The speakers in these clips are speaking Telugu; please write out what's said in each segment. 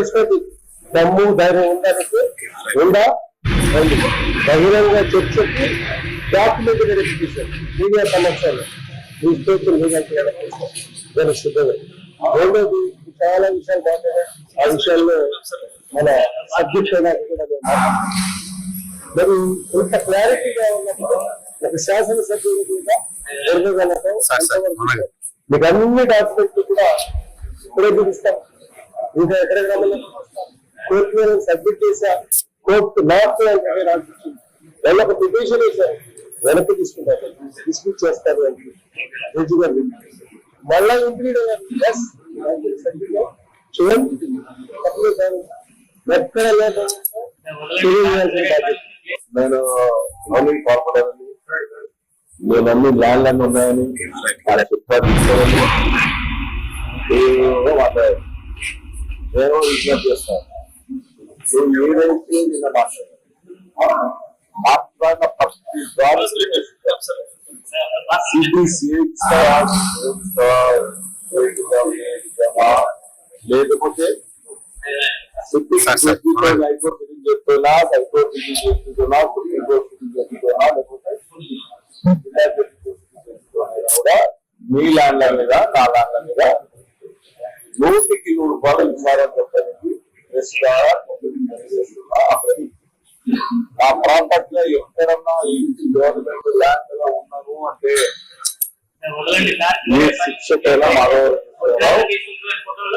ఇష్టది దమ్ము ధైర్యం ఉందా ఉంది? బహిరంగ చర్చకి డాక్యుమెంట్ మీడియా సమస్యలు మీ స్టేట్ లీగల్ దాని సిద్ధమే. రెండోది చాలా విషయాలు మాట్లాడే ఆ విషయాల్లో మన కూడా మాట్లాడుతున్నాం. మరి ఇంత క్లారిటీగా ఉన్నప్పుడు ఒక శాసనసభ్యులు కూడా మీకు అన్ని డాక్యుమెంట్లు కూడా ఇప్పుడే చూపిస్తాం ఇంకా ఎక్కడ కోర్టు మీద సబ్మిట్ చేశా. కోర్టు నాట్ రాసిచ్చింది వాళ్ళకి పిటిషన్ వేశారు వెనక్కి తీసుకుంటారు. డిస్మిస్ చేస్తారు అని రుజు గారు మళ్ళా ఇంప్లీడ్ ఎస్ చూడండి తప్పులు కాదు. ఎక్కడ లేకుండా నేను మౌలిక కోల్పోలేదని నేను అన్ని ల్యాండ్లన్నీ ఉన్నాయని వాళ్ళ చెప్పారు మాట్లాడారు. నేను విజ్ఞప్తి చేస్తాను నువ్వు ఏదైతే నిన్న మాట్లాడారు మాట్లాడిన ప్రతి ద్వారా లేకపోతే హైకోర్టు ఫిటింగ్ చేస్తున్నా హైకోర్టు ఫిటింగ్ చేస్తున్నా సుప్రీంకోర్టు ఫిటింగ్ చేస్తున్నా లేకపోతే కూడా మీ ల్యాండ్ల మీద నా ల్యాండ్ల మీద నూటికి నూరు రూపాయలు ఇచ్చారని చెప్పడానికి ప్రెస్ ద్వారా ఆ ప్రాపర్టీలో ఎక్కడన్నా ఈ గవర్నమెంట్ ల్యాండ్లో ఉన్నాను అంటే శిక్షకైనా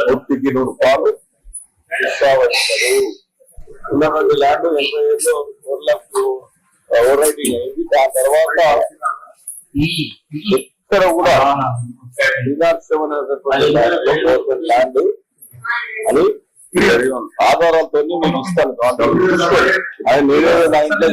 నూటికి నూరు రూపాయలు ఇస్తావచ్చారు ఉన్నటువంటి ల్యాండ్ ఎనభై ఏళ్ళు ఊర్లకు ఓవరైటింగ్ అయింది. దాని తర్వాత ఎక్కడ కూడా ల్యాండ్ అని ఆధారాలతో నేను ఇస్తాను ఆయన నేనే నా ఇంట్లో